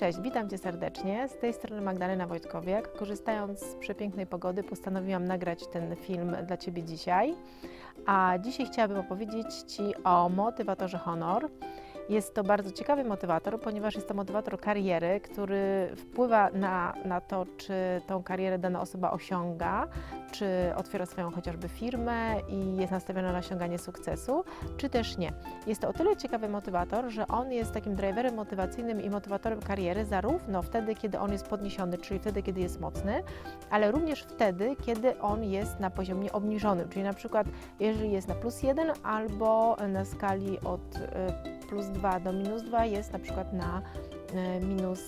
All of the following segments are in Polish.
Cześć, witam Cię serdecznie. Z tej strony Magdalena Wojtkowiak. Korzystając z przepięknej pogody, postanowiłam nagrać ten film dla Ciebie dzisiaj. A dzisiaj chciałabym opowiedzieć Ci o motywatorze Honor. Jest to bardzo ciekawy motywator, ponieważ jest to motywator kariery, który wpływa na, na to, czy tą karierę dana osoba osiąga, czy otwiera swoją chociażby firmę i jest nastawiona na osiąganie sukcesu, czy też nie. Jest to o tyle ciekawy motywator, że on jest takim driverem motywacyjnym i motywatorem kariery, zarówno wtedy, kiedy on jest podniesiony, czyli wtedy, kiedy jest mocny, ale również wtedy, kiedy on jest na poziomie obniżonym, czyli na przykład jeżeli jest na plus 1 albo na skali od y, plus 2 do minus 2 jest na przykład na y, minus,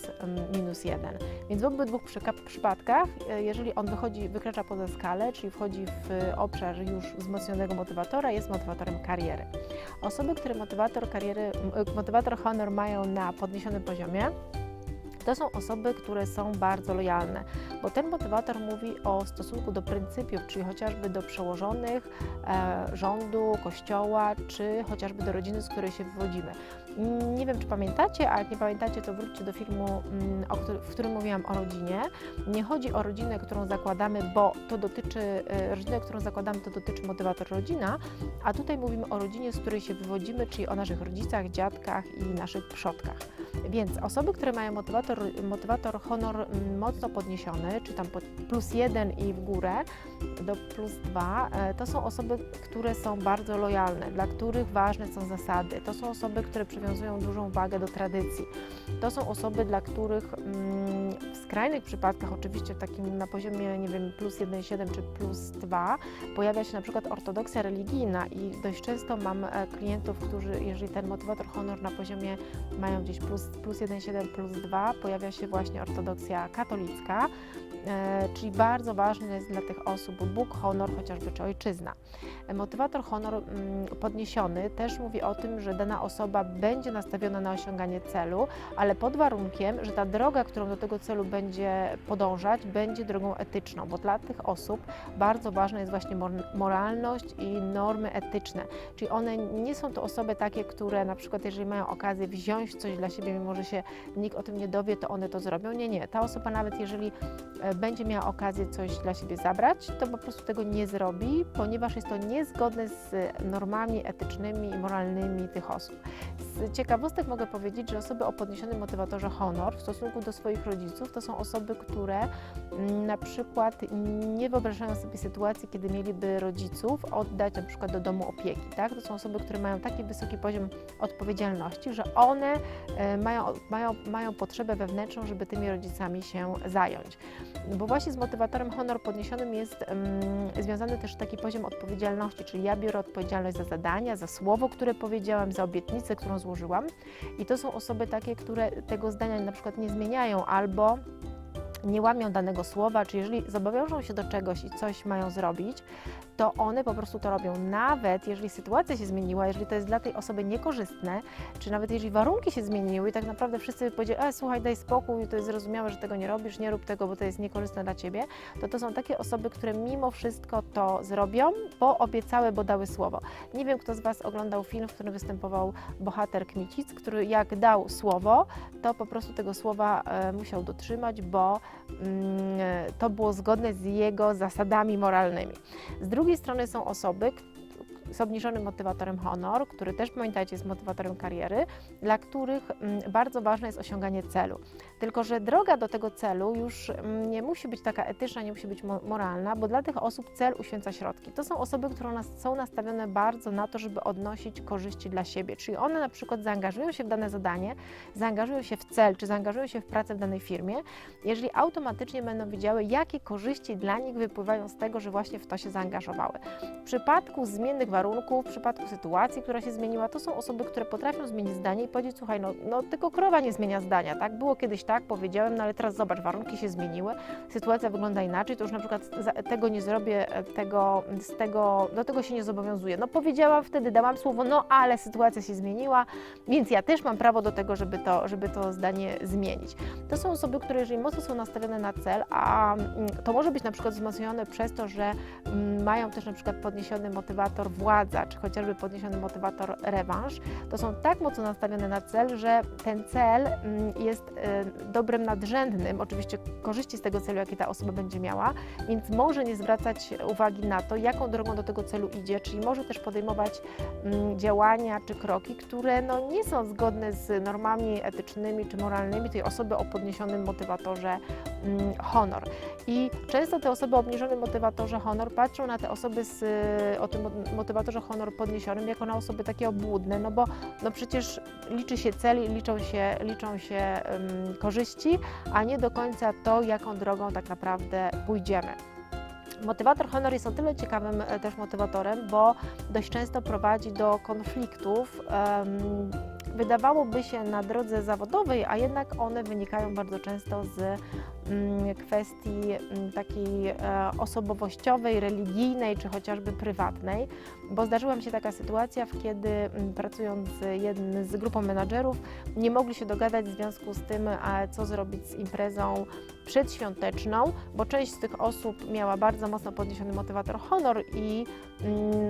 minus 1. Więc w obydwu przypadkach, y, jeżeli on wychodzi, wykracza poza skalę, czyli wchodzi w obszar już wzmocnionego motywatora, jest motywatorem kariery. Osoby, które motywator kariery, motywator honor mają na podniesionym poziomie, to są osoby, które są bardzo lojalne, bo ten motywator mówi o stosunku do pryncypiów, czyli chociażby do przełożonych, e, rządu, kościoła, czy chociażby do rodziny, z której się wywodzimy. Mm, Nie wiem, czy pamiętacie, a jak nie pamiętacie, to wróćcie do filmu, mm, w którym mówiłam o rodzinie. Nie chodzi o rodzinę, którą zakładamy, bo to dotyczy, e, rodzinę, którą zakładamy, to dotyczy motywator rodzina, a tutaj mówimy o rodzinie, z której się wywodzimy, czyli o naszych rodzicach, dziadkach i naszych przodkach. Więc osoby, które mają motywator, motywator honor mm, mocno podniesiony, czy tam plus jeden i w górę do plus dwa, e, to są osoby, które są bardzo lojalne, dla których ważne są zasady. To są osoby, które przywiązują dużą wagę do tradycji. To są osoby, dla których mm, skrajnych przypadkach, oczywiście takim na poziomie, nie wiem, plus 1,7 czy plus 2, pojawia się na przykład ortodoksja religijna i dość często mam e, klientów, którzy, jeżeli ten motywator honor na poziomie mają gdzieś plus, plus 1,7, plus 2, pojawia się właśnie ortodoksja katolicka, e, czyli bardzo ważny jest dla tych osób Bóg, honor, chociażby czy ojczyzna. Motywator honor mm, podniesiony też mówi o tym, że dana osoba będzie nastawiona na osiąganie celu, ale pod warunkiem, że ta droga, którą do tego celu będzie podążać, będzie drogą etyczną, bo dla tych osób bardzo ważna jest właśnie mor- moralność i normy etyczne. Czyli one nie są to osoby takie, które na przykład jeżeli mają okazję wziąć coś dla siebie, mimo że się nikt o tym nie dowie, to one to zrobią. Nie, nie. Ta osoba nawet jeżeli e, będzie miała okazję coś dla siebie zabrać, to po prostu tego nie zrobi, ponieważ jest to niezgodne z normami etycznymi i moralnymi tych osób. Z ciekawostek mogę powiedzieć, że osoby o podniesionym motywatorze honor w stosunku do swoich rodziców to są osoby, które mm, na przykład nie wyobrażają sobie sytuacji, kiedy mieliby rodziców oddać na przykład do domu opieki. Tak? To są osoby, które mają taki wysoki poziom odpowiedzialności, że one e, mają, mają, mają potrzebę wewnętrzną, żeby tymi rodzicami się zająć. Bo właśnie z motywatorem honor podniesionym jest mm, związany też taki poziom odpowiedzialności, czyli ja biorę odpowiedzialność za zadania, za słowo, które powiedziałam, za obietnicę, którą złożyłam. I to są osoby takie, które tego zdania na przykład nie zmieniają albo nie łamią danego słowa, czy jeżeli zobowiążą się do czegoś i coś mają zrobić, to one po prostu to robią. Nawet jeżeli sytuacja się zmieniła, jeżeli to jest dla tej osoby niekorzystne, czy nawet jeżeli warunki się zmieniły i tak naprawdę wszyscy powiedzieli, e, słuchaj, daj spokój, to jest zrozumiałe, że tego nie robisz, nie rób tego, bo to jest niekorzystne dla Ciebie, to to są takie osoby, które mimo wszystko to zrobią, bo obiecały, bo dały słowo. Nie wiem, kto z Was oglądał film, w którym występował bohater Kmicic, który jak dał słowo, to po prostu tego słowa e, musiał dotrzymać, bo mm, to było zgodne z jego zasadami moralnymi. Z drugiej strony są osoby, z obniżonym motywatorem honor, który też pamiętajcie jest motywatorem kariery, dla których mm, bardzo ważne jest osiąganie celu. Tylko, że droga do tego celu już mm, nie musi być taka etyczna, nie musi być mo- moralna, bo dla tych osób cel uświęca środki. To są osoby, które są nastawione bardzo na to, żeby odnosić korzyści dla siebie. Czyli one na przykład zaangażują się w dane zadanie, zaangażują się w cel, czy zaangażują się w pracę w danej firmie, jeżeli automatycznie będą widziały, jakie korzyści dla nich wypływają z tego, że właśnie w to się zaangażowały. W przypadku zmiennych warunków, w przypadku sytuacji, która się zmieniła, to są osoby, które potrafią zmienić zdanie i powiedzieć, słuchaj, no, no tylko krowa nie zmienia zdania, tak? Było kiedyś tak, powiedziałem, no ale teraz zobacz, warunki się zmieniły, sytuacja wygląda inaczej, to już na przykład tego nie zrobię, e, tego, z tego, do tego się nie zobowiązuję. No powiedziałam wtedy, dałam słowo, no ale sytuacja się zmieniła, więc ja też mam prawo do tego, żeby to, żeby to zdanie zmienić. To są osoby, które jeżeli mocno są nastawione na cel, a mm, to może być na przykład wzmocnione przez to, że mm, mają też na przykład podniesiony motywator władzy, władza, czy chociażby podniesiony motywator rewanż, to są tak mocno nastawione na cel, że ten cel mm, jest e, dobrem nadrzędnym, oczywiście korzyści z tego celu, jakie ta osoba będzie miała, więc może nie zwracać uwagi na to, jaką drogą do tego celu idzie, czyli może też podejmować mm, działania czy kroki, które no, nie są zgodne z normami etycznymi czy moralnymi tej osoby o podniesionym motywatorze honor. I często te osoby o obniżonym motywatorze honor patrzą na te osoby z, o tym motywatorze honor podniesionym jako na osoby takie obłudne, no bo no przecież liczy się cel liczą się, liczą się um, korzyści, a nie do końca to, jaką drogą tak naprawdę pójdziemy. Motywator honor jest o tyle ciekawym e, też motywatorem, bo dość często prowadzi do konfliktów. Um, wydawałoby się na drodze zawodowej, a jednak one wynikają bardzo często z mm, kwestii mm, takiej e, osobowościowej, religijnej czy chociażby prywatnej, bo zdarzyła mi się taka sytuacja, kiedy mm, pracując z grupą menadżerów nie mogli się dogadać w związku z tym, co zrobić z imprezą przedświąteczną, bo część z tych osób miała bardzo mocno podniesiony motywator honor i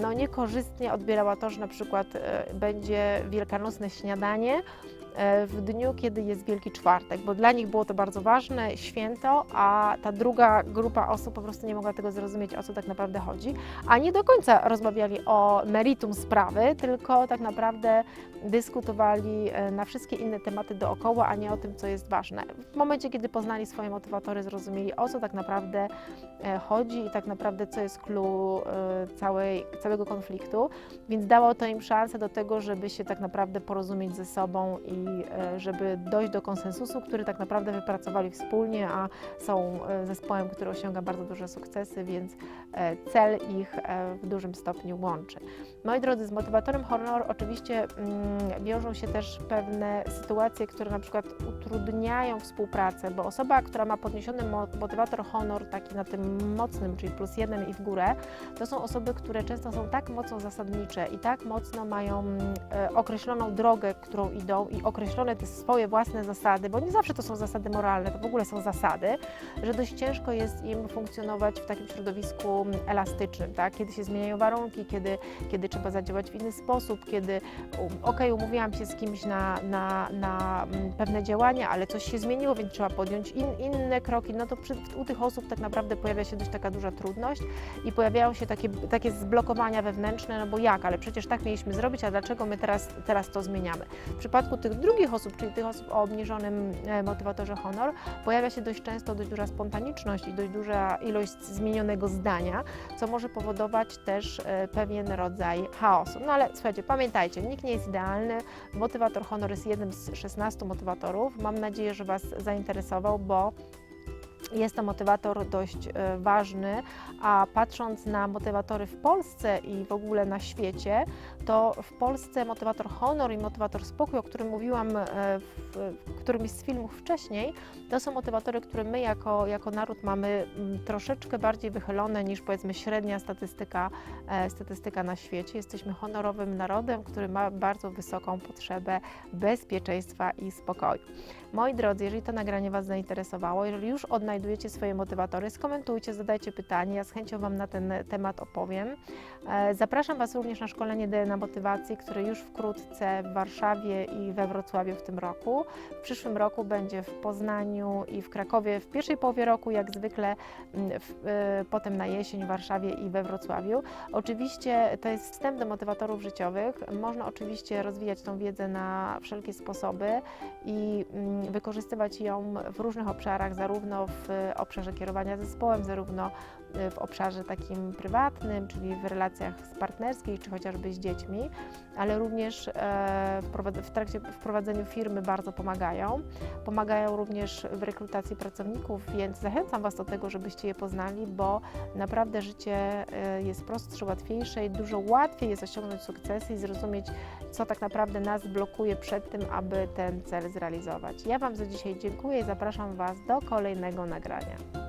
no, niekorzystnie odbierała to, że na przykład e, będzie wielkanocne śniadanie, w dniu, kiedy jest Wielki Czwartek, bo dla nich było to bardzo ważne święto, a ta druga grupa osób po prostu nie mogła tego zrozumieć, o co tak naprawdę chodzi, a nie do końca rozmawiali o meritum sprawy, tylko tak naprawdę dyskutowali e, na wszystkie inne tematy dookoła, a nie o tym, co jest ważne. W momencie, kiedy poznali swoje motywatory, zrozumieli, o co tak naprawdę e, chodzi i tak naprawdę, co jest clue całego konfliktu, więc dało to im szansę do tego, żeby się tak naprawdę porozumieć ze sobą i E, żeby dojść do konsensusu, który tak naprawdę wypracowali wspólnie, a są e, zespołem, który osiąga bardzo duże sukcesy, więc e, cel ich w dużym stopniu łączy. Moi drodzy, z motywatorem honor oczywiście mm, wiążą się też pewne sytuacje, które na przykład utrudniają współpracę, bo osoba, która ma podniesiony motywator honor, taki na tym mocnym, czyli plus jeden i w górę, to są osoby, które często są tak mocno zasadnicze i tak mocno mają mm, określoną drogę, którą idą i określone te swoje własne zasady, bo nie zawsze to są zasady moralne, to w ogóle są zasady, że dość ciężko jest im funkcjonować w takim środowisku elastycznym, tak? kiedy się zmieniają warunki, kiedy, kiedy trzeba zadziałać w inny sposób, kiedy ok, umówiłam się z kimś na, na, na mm, pewne działania, ale coś się zmieniło, więc trzeba podjąć in, inne kroki, no to przy, u tych osób tak naprawdę pojawia się dość taka duża trudność i pojawiają się takie, takie zblokowania wewnętrzne, no bo jak, ale przecież tak mieliśmy zrobić, a dlaczego my teraz, teraz to zmieniamy? W przypadku tych drugich osób, czyli tych osób o obniżonym e, motywatorze honor, pojawia się dość często dość duża spontaniczność i dość duża ilość zmienionego zdania, co może powodować też e, pewien rodzaj chaosu. No ale słuchajcie, pamiętajcie, nikt nie jest idealny. Motywator honor jest jednym z 16 motywatorów. Mam nadzieję, że Was zainteresował, bo jest to motywator dość e, ważny, a patrząc na motywatory w Polsce i w ogóle na świecie, to w Polsce motywator honor i motywator spokój, o którym mówiłam e, w którymś z filmów wcześniej, to są motywatory, które my jako, jako naród mamy mm, troszeczkę bardziej wychylone niż powiedzmy średnia statystyka, e, statystyka na świecie. Jesteśmy honorowym narodem, który ma bardzo wysoką potrzebę bezpieczeństwa i spokoju. Moi drodzy, jeżeli to nagranie Was zainteresowało, jeżeli już odnajdujecie swoje motywatory, skomentujcie, zadajcie pytanie, ja z chęcią Wam na ten temat opowiem. E, zapraszam Was również na szkolenie DNA Motywacji, które już wkrótce w Warszawie i we Wrocławiu w tym roku. W przyszłym roku będzie w Poznaniu i w Krakowie w pierwszej połowie roku, jak zwykle, w, e, potem na jesień w Warszawie i we Wrocławiu. Oczywiście to jest wstęp do motywatorów życiowych. Można oczywiście rozwijać tą wiedzę na wszelkie sposoby i wykorzystywać ją w różnych obszarach, zarówno w obszarze kierowania zespołem, zarówno w obszarze takim prywatnym, czyli w relacjach partnerskich, czy chociażby z dziećmi, ale również e, w trakcie wprowadzeniu firmy bardzo pomagają. Pomagają również w rekrutacji pracowników, więc zachęcam Was do tego, żebyście je poznali, bo naprawdę życie e, jest prostsze, łatwiejsze i dużo łatwiej jest osiągnąć sukcesy i zrozumieć, co tak naprawdę nas blokuje przed tym, aby ten cel zrealizować. Ja Wam za dzisiaj dziękuję i zapraszam Was do kolejnego nagrania.